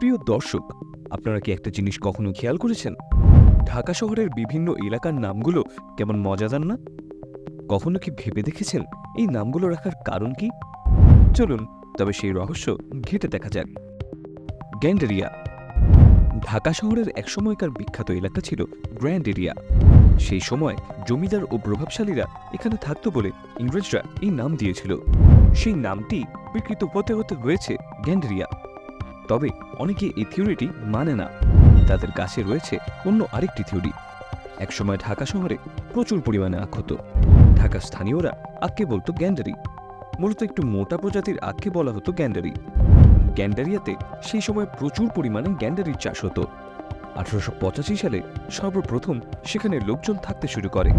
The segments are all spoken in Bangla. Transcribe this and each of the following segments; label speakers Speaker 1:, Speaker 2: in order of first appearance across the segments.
Speaker 1: প্রিয় দর্শক, আপনারা কি একটা জিনিস কখনো খেয়াল করেছেন? ঢাকা শহরের বিভিন্ন এলাকার নামগুলো কেমন মজাদার না? কখনো কি ভেবে দেখেছেন এই নামগুলো রাখার কারণ কি? চলুন, তবে সেই রহস্য ঘেটে দেখা যাক। গ্র্যান্ড এরিয়া ঢাকা শহরের একসময়কার বিখ্যাত এলাকা ছিল গ্র্যান্ড এরিয়া সেই সময় জমিদার ও প্রভাবশালীরা এখানে থাকতো বলে ইংরেজরা এই নাম দিয়েছিল। সেই নামটি বিকৃত হতে হতে হয়েছে গ্যান্ডেরিয়া। তবে অনেকে এই থিওরিটি মানে না। তাদের কাছে রয়েছে অন্য আরেকটি থিওরি। একসময় ঢাকা শহরে প্রচুর পরিমাণে আখ হতো ঢাকার স্থানীয়রা আখকে বলতো গ্যান্ডারি। মূলত একটু মোটা প্রজাতির আখকে বলা হতো গ্যান্ডারি। গ্যান্ডারিয়াতে সেই সময় প্রচুর পরিমাণে গ্যান্ডারির চাষ হতো। আঠারোশো পঁচাশি সালে সর্বপ্রথম সেখানে লোকজন থাকতে শুরু করে।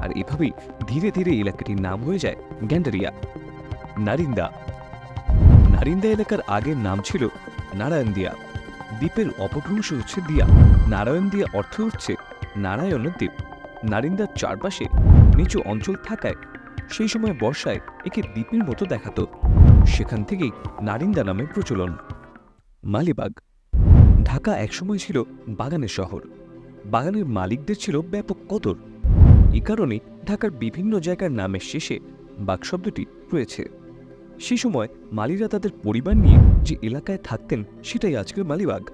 Speaker 1: আর এভাবেই ধীরে ধীরে এলাকাটির নাম হয়ে যায় গ্যান্ডারিয়া। নারিন্দা। নারিন্দা এলাকার আগের নাম ছিল নারায়ণ দিয়া। দ্বীপের অপভ্রংশ হচ্ছে দিয়া। নারায়ণ দিয়া অর্থ হচ্ছে নারায়ণের দ্বীপ। নারিন্দার চারপাশে নিচু অঞ্চল থাকায় সেই সময় বর্ষায় একে দ্বীপের মতো দেখাতো। সেখান থেকেই নারিন্দা নামে প্রচলন। মালিবাগ। ঢাকা একসময় ছিল বাগানের শহর। বাগানের মালিকদের ছিল ব্যাপক কদর। এই কারণে ঢাকার বিভিন্ন জায়গার নামের শেষে বাগ শব্দটি রয়েছে। সে সময় মালিরা তাদের পরিবার নিয়ে যে এলাকায় থাকতেন, সেটাই আজকের মালিবাগ।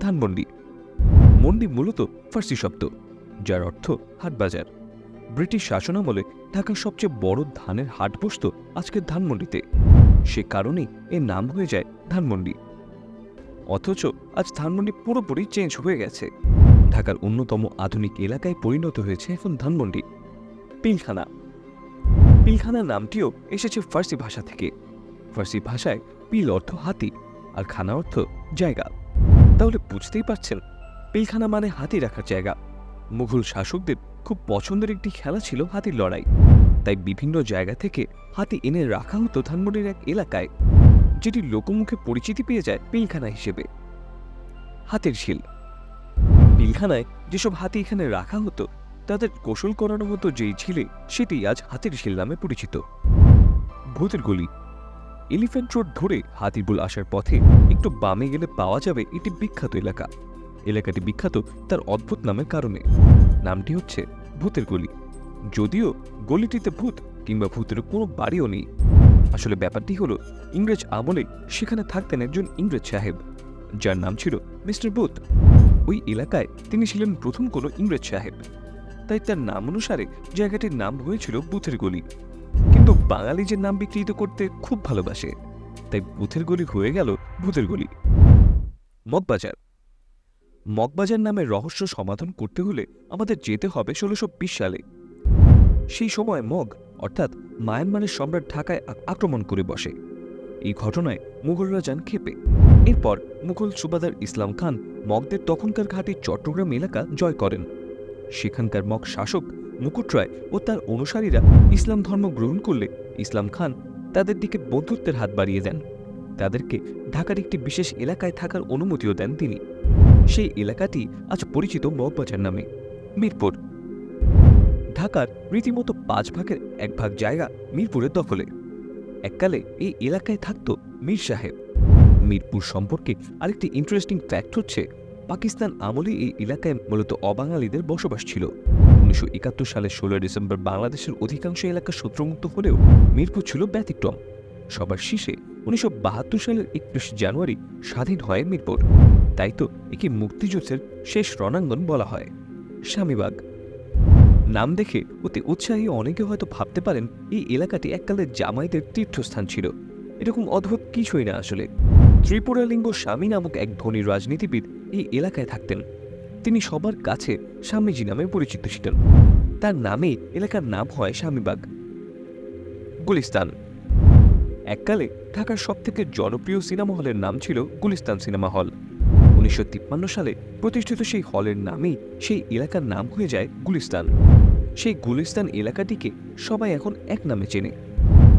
Speaker 1: ধানমন্ডি। মন্ডি মূলত ফার্সি শব্দ, যার অর্থ হাটবাজার ব্রিটিশ শাসনামলে ঢাকার সবচেয়ে বড় ধানের হাট বসত আজকের ধানমন্ডিতে। সে কারণেই এর নাম হয়ে যায় ধানমন্ডি। অথচ আজ ধানমন্ডি পুরোপুরি চেঞ্জ হয়ে গেছে। ঢাকার অন্যতম আধুনিক এলাকায় পরিণত হয়েছে এখন ধানমন্ডি। পিলখানা। পিলখানা নামটিও এসেছে ফার্সি ভাষা থেকে। ফার্সি ভাষায় পিল অর্থ হাতি আর খানা অর্থ জায়গা। তাহলে বুঝতেই পারছেন, পিলখানা মানে হাতি রাখার জায়গা। মুঘল শাসকদের খুব পছন্দের একটি খেলা ছিল হাতির লড়াই। তাই বিভিন্ন জায়গা থেকে হাতি এনে রাখা হতো ধানমন্ডির এক এলাকায়, যেটি লোকমুখে পরিচিতি পেয়ে যায় পিলখানা হিসেবে। হাতের শিল। পিলখানায় যেসব হাতি এখানে রাখা হতো তাদের গোসল করানো হতো যেই ঝিলে, সেটি আজ হাতির শিল নামে পরিচিত। ভূতের গলি। এলিফ্যান্ট রোড ধরে হাতিরপুল আসার পথে একটু বামে গেলে পাওয়া যাবে এটি বিখ্যাত এলাকা। এলাকাটি বিখ্যাত তার অদ্ভুত নামের কারণে। নামটি হচ্ছে ভূতের গলি। যদিও গলিটিতে ভূত কিংবা ভূতের কোনো বাড়িও নেই। আসলে ব্যাপারটি হলো, ইংরেজ আমলে সেখানে থাকতেন একজন ইংরেজ সাহেব, যার নাম ছিল মিস্টার বুথ। ওই এলাকায় তিনি ছিলেন প্রথম কোনো ইংরেজ সাহেব। তাই তার নাম অনুসারে জায়গাটির নাম হয়েছিল বুথের গলি। কিন্তু বাঙালি যে নাম বিকৃত করতে খুব ভালোবাসে, তাই বুথের গলি হয়ে গেল ভূতের গলি। মগবাজার। মগবাজার নামের রহস্য সমাধান করতে হলে আমাদের যেতে হবে ষোলোশো সালে। সেই সময় মগ, অর্থাৎ মায়ানমারের সম্রাট ঢাকায় আক্রমণ করে বসে। এই ঘটনায় মুঘলরা যান ক্ষেপে। এরপর মুঘল সুবাদার ইসলাম খান মগদের তখনকার ঘাঁটি চট্টগ্রাম এলাকা জয় করেন। সেখানকার মগ শাসক মুকুট রায় ও তার অনুসারীরা ইসলাম ধর্ম গ্রহণ করলে ইসলাম খান তাদের দিকে বন্ধুত্বের হাত বাড়িয়ে দেন। তাদেরকে ঢাকার একটি বিশেষ এলাকায় থাকার অনুমতিও দেন তিনি। সেই এলাকাটি আজ পরিচিত মগবাজার নামে, মিরপুর। ঢাকার রীতিমতো পাঁচ ভাগের এক ভাগ জায়গা মিরপুরের দখলে। এককালে এই এলাকায় থাকত মীর সাহেব। মিরপুর সম্পর্কে আরেকটি ইন্টারেস্টিং ফ্যাক্ট হচ্ছে পাকিস্তান আমলে এই এলাকায় মূলত অবাঙালিদের বসবাস ছিল। উনিশশো একাত্তর সালের ষোলোই ডিসেম্বর বাংলাদেশের অধিকাংশ এলাকা শত্রুমুক্ত হলেও মিরপুর ছিল ব্যতিক্রম। সবার শীর্ষে উনিশশো সালের একত্রিশ জানুয়ারি স্বাধীন হয় মিরপুর। তাই তো একে মুক্তিযুদ্ধের শেষ রণাঙ্গন বলা হয়। স্বামীবাগ। নাম দেখে অতি উৎসাহী অনেকে হয়তো ভাবতে পারেন, এই এলাকাটি এককালে জামাইদের তীর্থস্থান ছিল। এরকম অদ্ভুত কিছুই না আসলে। ত্রিপুরালিঙ্গ স্বামী নামক এক ধনী রাজনীতিবিদ এই এলাকায় থাকতেন। তিনি সবার কাছে স্বামীজি নামে পরিচিত ছিলেন। তার নামে এলাকার নাম হয় স্বামীবাগ। গুলিস্তান। এককালে ঢাকার সবথেকে জনপ্রিয় সিনেমা হলের নাম ছিল গুলিস্তান সিনেমা হল। উনিশশো তিপ্পান্ন সালে প্রতিষ্ঠিত সেই হলের নামেই সেই এলাকার নাম হয়ে যায় গুলিস্তান। সেই গুলিস্তান এলাকাটিকে সবাই এখন এক নামে চেনে।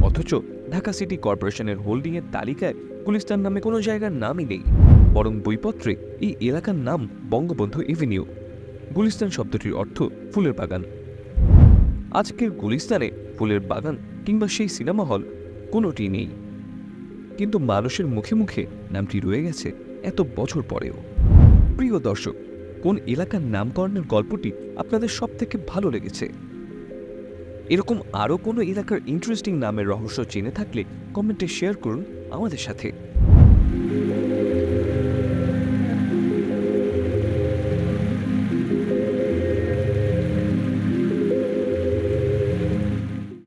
Speaker 1: অথচ ঢাকা সিটি কর্পোরেশনের হোল্ডিংয়ের তালিকায় গুলিস্তান নামে কোনো জায়গার নামই নেই, বরং বইপত্রে এই এলাকার নাম বঙ্গবন্ধু এভিনিউ। গুলিস্তান শব্দটির অর্থ ফুলের বাগান। আজকের গুলিস্তানে ফুলের বাগান কিংবা সেই সিনেমা হল কোনোটি নেই। কিন্তু মানুষের মুখে মুখে নামটি রয়ে গেছে এত বছর পরেও। প্রিয় দর্শক, কোন এলাকার নামকরণের গল্পটি আপনাদের সব থেকে ভালো লেগেছে? এরকম আরও কোনো এলাকার ইন্টারেস্টিং নামের রহস্য জেনে থাকলে কমেন্টে শেয়ার করুন। আমাদের সাথে।